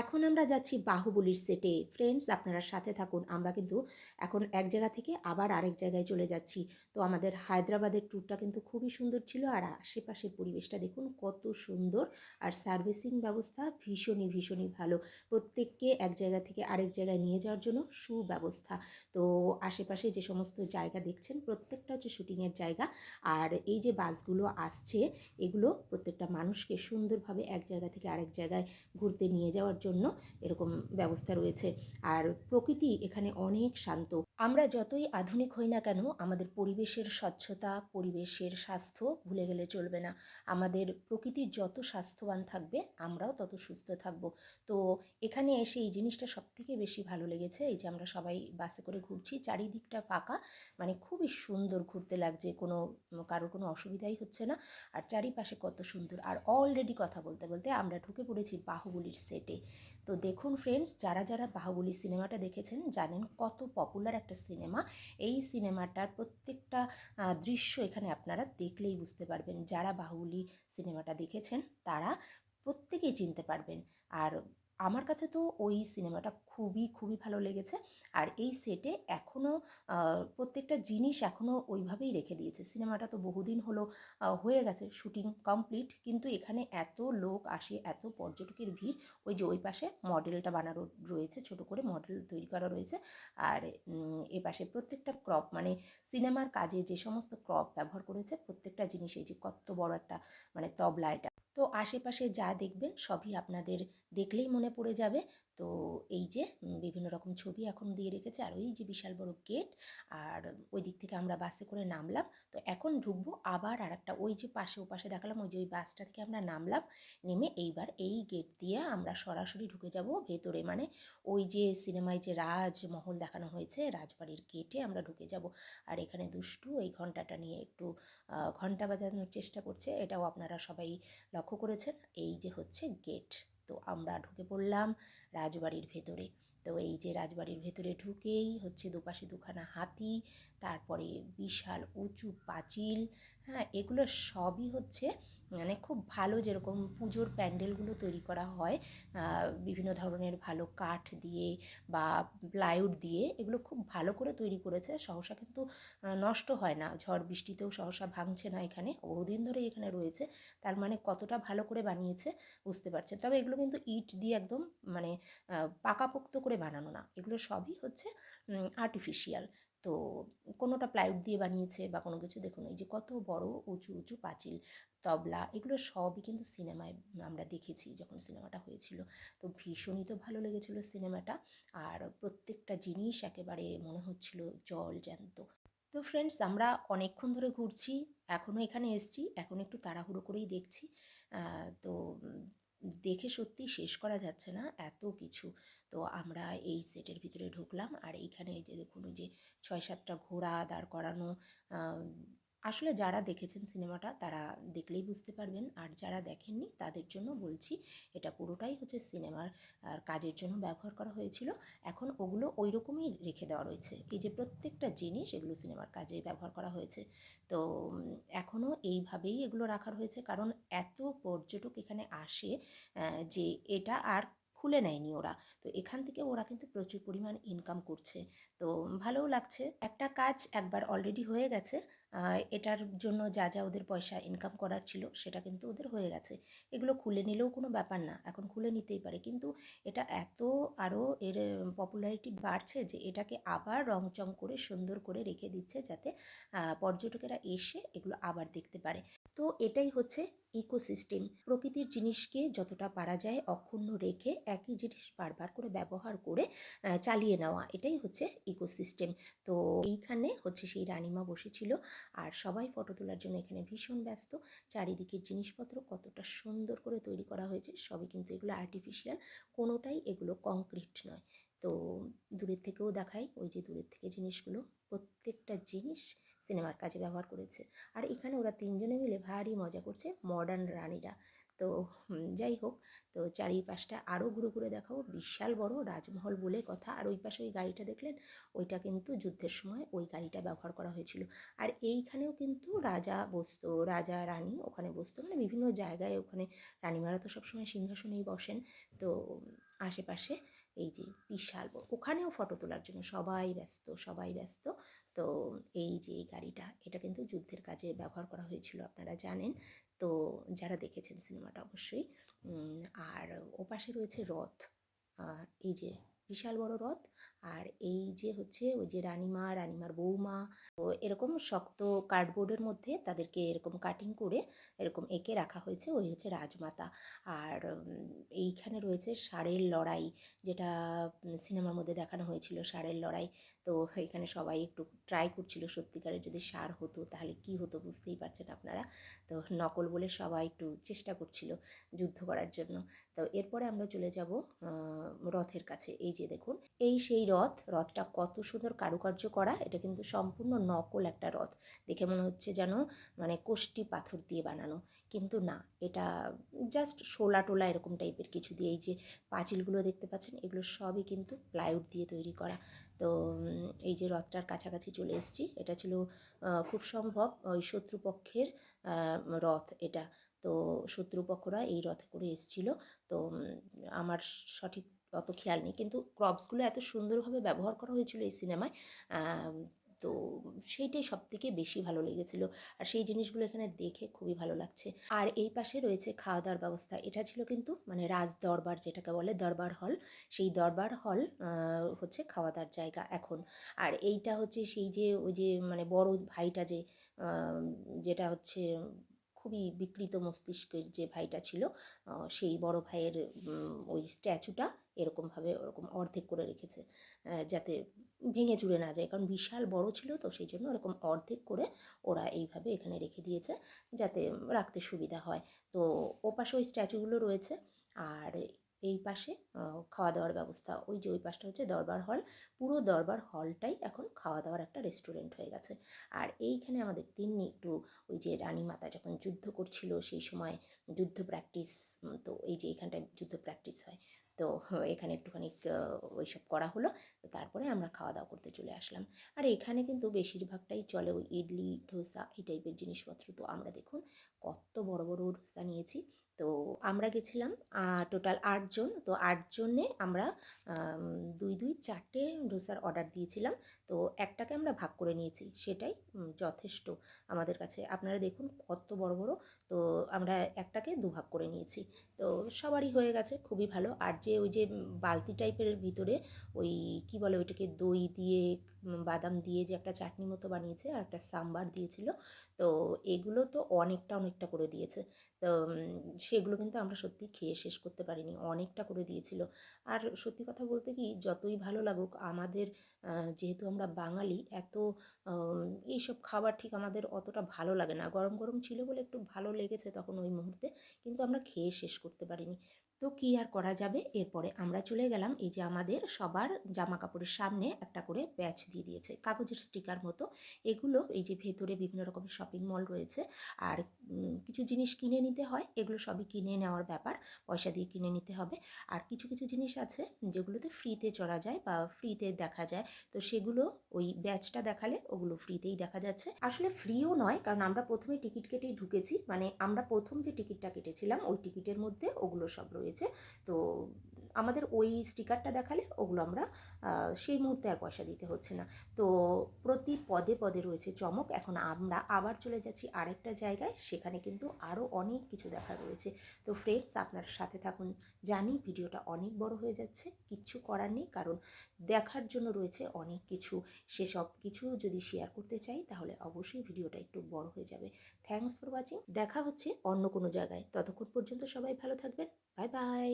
এখন আমরা যাচ্ছি বাহুবলীর সেটে ফ্রেন্ডস আপনারা সাথে থাকুন। আমরা কিন্তু এখন এক জায়গা থেকে আবার আরেক জায়গায় চলে যাচ্ছি। তো আমাদের হায়দ্রাবাদের ট্যুরটা কিন্তু খুবই সুন্দর ছিল আর আশেপাশের পরিবেশটা দেখুন কত সুন্দর আর সার্ভিসিং ব্যবস্থা ভীষণই ভীষণই ভালো। প্রত্যেককে এক জায়গা থেকে আরেক জায়গায় নিয়ে যাওয়ার জন্য সুব্যবস্থা। তো আশেপাশে যে সমস্ত জায়গা দেখছেন, প্রত্যেকটা হচ্ছে শুটিংয়ের জায়গা। আর এই যে বাসগুলো আসছে, এগুলো প্রত্যেকটা মানুষকে সুন্দরভাবে এক জায়গা থেকে আরেক জায়গায় ঘুরতে নিয়ে যাওয়ার জন্য এরকম ব্যবস্থা রয়েছে। আর প্রকৃতি এখানে অনেক শান্ত। আমরা যতই আধুনিক হই না কেন, আমাদের পরিবেশের স্বচ্ছতা, পরিবেশের স্বাস্থ্য ভুলে গেলে চলবে না। আমাদের প্রকৃতির যত স্বাস্থ্যবান থাকবে, আমরাও তত সুস্থ থাকব। তো এখানে এসে এই জিনিসটা সবথেকে বেশি ভালো লেগেছে, এই যে আমরা সবাই বাসে করে ঘুরছি, চারিদিকটা ফাঁকা মানে খুবই সুন্দর ঘুরতে লাগছে, কোনো কারোর কোনো অসুবিধাই হচ্ছে না। আর চারিপাশে কত সুন্দর। আর অলরেডি কথা বলতে বলতে আমরা ঢুকে পড়েছি বাহুবলীর সেটে তো দেখুন ফ্রেন্ডস যারা যারা বাহুবলী সিনেমাটা দেখেছেন, জানেন কত পপুলার একটা সিনেমা। এই সিনেমাটার প্রত্যেকটা দৃশ্য এখানে আপনারা দেখলেই বুঝতে পারবেন। যারা বাহুবলী সিনেমাটা দেখেছেন, তারা প্রত্যেকেই চিনতে পারবেন। আর আমার কাছে তো ওই সিনেমাটা খুবই খুবই ভালো লেগেছে। আর এই সেটে এখনও প্রত্যেকটা জিনিস এখনও ওইভাবেই রেখে দিয়েছে। সিনেমাটা তো বহুদিন হলো হয়ে গেছে, শুটিং কমপ্লিট, কিন্তু এখানে এত লোক আসে, এত পর্যটকের ভিড়, ওই যে ওই পাশে মডেলটা বানানো রয়েছে, ছোট করে মডেল তৈরি করা রয়েছে। আর এ পাশে প্রত্যেকটা ক্রপ মানে সিনেমার কাজে যে সমস্ত ক্রপ ব্যবহার করেছে, প্রত্যেকটা জিনিস এই যে কত বড় একটা মানে তবলা এটা তো আশেপাশে যা দেখবেন সবই আপনাদের দেখলেই মনে পড়ে যাবে। তো এই যে বিভিন্ন রকম ছবি এখন দিয়ে রেখেছে। আর ওই যে বিশাল বড় গেট, আর ওই দিক থেকে আমরা বাসে করে নামলাম। তো এখন ঢুকবো আবার আর একটা ওই যে পাশে ও পাশে দেখালাম, ওই যে ওই বাসটা থেকে আমরা নামলাম। নেমে এইবার এই গেট দিয়ে আমরা সরাসরি ঢুকে যাব ভেতরে। মানে ওই যে সিনেমায় যে রাজমহল দেখানো হয়েছে, রাজবাড়ির গেটে আমরা ঢুকে যাব। আর এখানে দুষ্টু এই ঘন্টাটা নিয়ে একটু ঘণ্টা বাজানোর চেষ্টা করছে। এটাও আপনারা সবাই লক্ষ্য করেছেন? এই যে হচ্ছে গেট তো আমরা ঢুকে পড়লাম রাজবাড়ির ভেতরে। তো এই যে রাজবাড়ির ভেতরে ঢুকেই হচ্ছে দুপাশে দুখানা হাতি, তারপরে বিশাল উঁচু পাঁচিল হ্যাঁ এগুলো সবই হচ্ছে মানে খুব ভালো যেরকম পুজোর প্যান্ডেলগুলো তৈরি করা হয় বিভিন্ন ধরনের ভালো কাঠ দিয়ে বা প্লাইউড দিয়ে, এগুলো খুব ভালো করে তৈরি করেছে। সহসা কিন্তু নষ্ট হয় না। ঝড় বৃষ্টিতেও সহসা ভাঙছে না এখানে, বহুদিন ধরে এখানে রয়েছে। তার মানে কতটা ভালো করে বানিয়েছে বুঝতে পারছেন তবে এগুলো কিন্তু ইট দিয়ে একদম মানে পাকাপোক্ত করে বানানো না। এগুলো সবই হচ্ছে আর্টিফিশিয়াল তো কোনোটা প্লাইউড দিয়ে বানিয়েছে বা কোনো কিছু, দেখুন এই যে কত বড় উঁচু উঁচু পাঁচিল, তবলা, এগুলো সবই কিন্তু সিনেমায় আমরা দেখেছি যখন সিনেমাটা হয়েছিল। তো ভীষণই তো ভালো লেগেছিল সিনেমাটা আর প্রত্যেকটা জিনিস একেবারে মনে হচ্ছিল জল জ্যান্ত। তো ফ্রেন্ডস আমরা অনেকক্ষণ ধরে ঘুরছি এখনও এখানে এসছি, এখন একটু তাড়াহুড়ো করেই দেখছি। তো দেখে সত্যি শেষ করা যাচ্ছে না এত কিছু। তো আমরা এই সেটের ভিতরে ঢুকলাম আর এইখানে যে দেখুন যে ছয় সাতটা ঘোড়া দাঁড় করানো আসলে যারা দেখেছেন সিনেমাটা, তারা দেখলেই বুঝতে পারবেন। আর যারা দেখেননি, তাদের জন্য বলছি, এটা পুরোটাই হচ্ছে সিনেমার কাজের জন্য ব্যবহার করা হয়েছিল। এখন ওগুলো ওই রকমই রেখে দেওয়া রয়েছে। এই যে প্রত্যেকটা জিনিস, এগুলো সিনেমার কাজে ব্যবহার করা হয়েছে। তো এখনও এইভাবেই এগুলো রাখা হয়েছে কারণ এত পর্যটক এখানে আসে যে এটা আর খুলে নেয়নি ওরা। তো এখান থেকে ওরা কিন্তু প্রচুর পরিমাণ ইনকাম করছে। তো ভালোও লাগছে। একটা কাজ একবার অলরেডি হয়ে গেছে। এটার জন্য যা যা ওদের পয়সা ইনকাম করার ছিল, সেটা কিন্তু ওদের হয়ে গেছে। এগুলো খুলে নিলেও কোনো ব্যাপার না, এখন খুলে নিতেই পারে। কিন্তু এটা এত আরও এর পপুলারিটি বাড়ছে যে এটাকে আবার রংচং করে সুন্দর করে রেখে দিচ্ছে যাতে পর্যটকেরা এসে এগুলো আবার দেখতে পারে। তো এটাই হচ্ছে ইকোসিস্টেম প্রকৃতির জিনিসকে যতটা পারা যায় অক্ষুণ্ণ রেখে একই জিনিস বারবার করে ব্যবহার করে চালিয়ে নেওয়া, এটাই হচ্ছে ইকোসিস্টেম তো এইখানে হচ্ছে সেই রানিমা বসেছিল আর সবাই ফটো তোলার জন্য এখানে ভীষণ ব্যস্ত। চারিদিকের জিনিসপত্র কতটা সুন্দর করে তৈরি করা হয়েছে, সবই কিন্তু এগুলো আর্টিফিশিয়াল কোনোটাই এগুলো কংক্রিট নয়। তো দূরের থেকেও দেখাই, ওই যে দূরের থেকে জিনিসগুলো, প্রত্যেকটা জিনিস সিনেমার কাজে ব্যবহার করেছে। আর এখানে ওরা তিনজনে মিলে ভারী মজা করছে মডার্ন রানীরা। তো যাই হোক, তো চারিপাশটা আরও ঘুরে ঘুরে দেখাবো। বিশাল বড় রাজমহল বলে কথা। আর ওই পাশে ওই গাড়িটা দেখলেন? ওইটা কিন্তু যুদ্ধের সময় ওই গাড়িটা ব্যবহার করা হয়েছিল। আর এইখানেও কিন্তু রাজা বসতো, রাজা, রানী ওখানে বসতো। মানে বিভিন্ন জায়গায় ওখানে রানীমারা তো সবসময় সিংহাসনেই বসেন। তো, আশেপাশে এই যে বিশাল বড় ওখানেও ফটো তোলার জন্য সবাই ব্যস্ত সবাই ব্যস্ত। তো এই যে এই গাড়িটা, এটা কিন্তু যুদ্ধের কাজে ব্যবহার করা হয়েছিল, আপনারা জানেন। তো যারা দেখেছেন সিনেমাটা অবশ্যই। আর ওপাশে রয়েছে রথ। এই যে বিশাল বড় রথ। আর এই যে হচ্ছে ওই যে রানীমা, রানীমার বৌমা ও এরকম শক্ত কার্ডবোর্ডের মধ্যে তাদেরকে এরকম কাটিং করে এরকম এঁকে রাখা হয়েছে ওই হচ্ছে রাজমাতা। আর এইখানে রয়েছে ষাঁড়ের লড়াই, যেটা সিনেমার মধ্যে দেখানো হয়েছিল ষাঁড়ের লড়াই। তো এখানে সবাই একটু ট্রাই করছিল সত্যিকারের যদি ষাঁড় হতো তাহলে কি হতো বুঝতেই পারছেন আপনারা? তো নকল বলে সবাই একটু চেষ্টা করছিল যুদ্ধ করার জন্য। তো এরপরে আমরা চলে যাব রথের কাছে। এই যে দেখুন, এই সেই রথ, রথটা কত সুন্দর কারুকার্য করা। এটা কিন্তু সম্পূর্ণ নকল একটা রথ। দেখে মনে হচ্ছে যেন মানে কোষ্টি পাথর দিয়ে বানানো। কিন্তু না, এটা জাস্ট শোলা টোলা এরকম টাইপের কিছু দিয়ে। এই যে পাঁচিলগুলো দেখতে পাচ্ছেন, এগুলো সবই কিন্তু প্লাইউড দিয়ে তৈরি করা। তো এই যে রথটার কাছাকাছি চলে এসেছি। এটা ছিল খুব সম্ভব ওই শত্রুপক্ষের রথ এটা। তো শত্রুপক্ষরা এই রথে করে এসেছিল। তো আমার সঠিক অত খেয়াল নেই। কিন্তু ক্রপসগুলো এত সুন্দরভাবে ব্যবহার করা হয়েছিল এই সিনেমায় তো সেইটাই সব থেকে বেশি ভালো লেগেছিল। আর সেই জিনিসগুলো এখানে দেখে খুবই ভালো লাগছে। আর এই পাশে রয়েছে খাওয়া দাওয়ার ব্যবস্থা। এটা ছিল কিন্তু মানে রাজ দরবার যেটাকে বলে, দরবার হল। সেই দরবার হল হচ্ছে খাওয়া দাওয়ার জায়গা এখন। আর এইটা হচ্ছে সেই যে, ওই যে মানে বড় ভাইটা যে যেটা হচ্ছে খুবই বিকৃত মস্তিষ্কের যে ভাইটা ছিল সেই বড় ভাইয়ের ওই স্ট্যাচুটা এরকমভাবে ওরকম অর্ধেক করে রেখেছে যাতে ভেঙে চুরে না যায়। কারণ বিশাল বড় ছিল তো সেই জন্য ওরকম অর্ধেক করে ওরা এইভাবে এখানে রেখে দিয়েছে, যাতে রাখতে সুবিধা হয়। তো ওপাশে ওই স্ট্যাচুগুলো রয়েছে, আর এই পাশে খাওয়া দাওয়ার ব্যবস্থা। ওই যে ওই পাশটা হচ্ছে দরবার হল। পুরো দরবার হলটাই এখন খাওয়া দাওয়ার একটা রেস্টুরেন্ট হয়ে গেছে। আর এইখানে আমাদের তিন্নি একটু ওই যে রানী মাতা যখন যুদ্ধ করছিল সেই সময় যুদ্ধ প্র্যাকটিস তো এই যে এখানটায় যুদ্ধ প্র্যাকটিস হয়। তো এখানে একটুখানি ওইসব করা হলো। তো তারপরে আমরা খাওয়া দাওয়া করতে চলে আসলাম। আর এখানে কিন্তু বেশিরভাগটাই চলে ওই ইডলি, ধোসা এই টাইপের জিনিসপত্র। তো আমরা দেখুন কত বড় বড় ধোসা নিয়েছি। তো আমরা গেছিলাম টোটাল আটজন তো আটজনে আমরা দুই দুই চারটে ডোসার অর্ডার দিয়েছিলাম। তো একটাকে আমরা ভাগ করে নিয়েছি। সেটাই যথেষ্ট আমাদের কাছে। আপনারা দেখুন কত বড় বড়। তো আমরা একটাকে দুভাগ করে নিয়েছি। তো সবারই হয়ে গেছে, খুবই ভালো। আর যে ওই যে বালতি টাইপের ভিতরে ওই কি বলে ওইটাকে দই দিয়ে বাদাম দিয়ে যে একটা চাটনি মতো বানিয়েছে আর একটা সাম্বার দিয়েছিল। তো এগুলো তো অনেকটা অনেকটা করে দিয়েছে। তো সেগুলো কিন্তু আমরা সত্যি খেয়ে শেষ করতে পারিনি। অনেকটা করে দিয়েছিল। আর সত্যি কথা বলতে কি, যতই ভালো লাগুক, আমাদের যেহেতু আমরা বাঙালি, এত এইসব খাবার ঠিক আমাদের অতটা ভালো লাগে না। গরম গরম ছিল বলে একটু ভালো লেগেছে তখন ওই মুহূর্তে, কিন্তু আমরা খেয়ে শেষ করতে পারিনি। তো কি আর করা যাবে? এরপরে আমরা চলে গেলাম এই যে আমাদের সবার জামা কাপড়ের সামনে একটা করে ব্যাচ দিয়ে দিয়েছে। কাগজের স্টিকার মতো। এগুলো এই যে ভেতরে বিভিন্ন রকমের শপিং মল রয়েছে। আর কিছু জিনিস কিনে নিতে হয়। এগুলো সবই কিনে নেওয়ার ব্যাপার। পয়সা দিয়ে কিনে নিতে হবে। আর কিছু কিছু জিনিস আছে যেগুলোতে ফ্রিতে চড়া যায় বা ফ্রিতে দেখা যায়। তো সেগুলো ওই ব্যাচটা দেখালে ওগুলো ফ্রিতেই দেখা যাচ্ছে। আসলে ফ্রিও নয়, কারণ আমরা প্রথমে টিকিট কেটেই ঢুকেছি। মানে আমরা প্রথম যে টিকিটটা কেটেছিলাম, ওই টিকিটের মধ্যে ওগুলো সব রয়েছে। তো আমাদের ওই স্টিকারটা দেখালে ওগুলো আমরা সেই মুহূর্তে আর পয়সা দিতে হচ্ছে না। তো প্রতি পদে পদে রয়েছে চমক। এখন আমরা আবার চলে যাচ্ছি আরেকটা জায়গায়। সেখানে কিন্তু আরও অনেক কিছু দেখা রয়েছে। তো ফ্রেন্ডস আপনার সাথে থাকুন। জানি ভিডিওটা অনেক বড় হয়ে যাচ্ছে। কিচ্ছু করার নেই, কারণ দেখার জন্য রয়েছে অনেক কিছু। সেসব কিছু যদি শেয়ার করতে চাই, তাহলে অবশ্যই ভিডিওটা একটু বড় হয়ে যাবে। থ্যাংকস ফর ওয়াচিং দেখা হচ্ছে অন্য কোনো জায়গায়। ততক্ষণ পর্যন্ত সবাই ভালো থাকবেন। Bye bye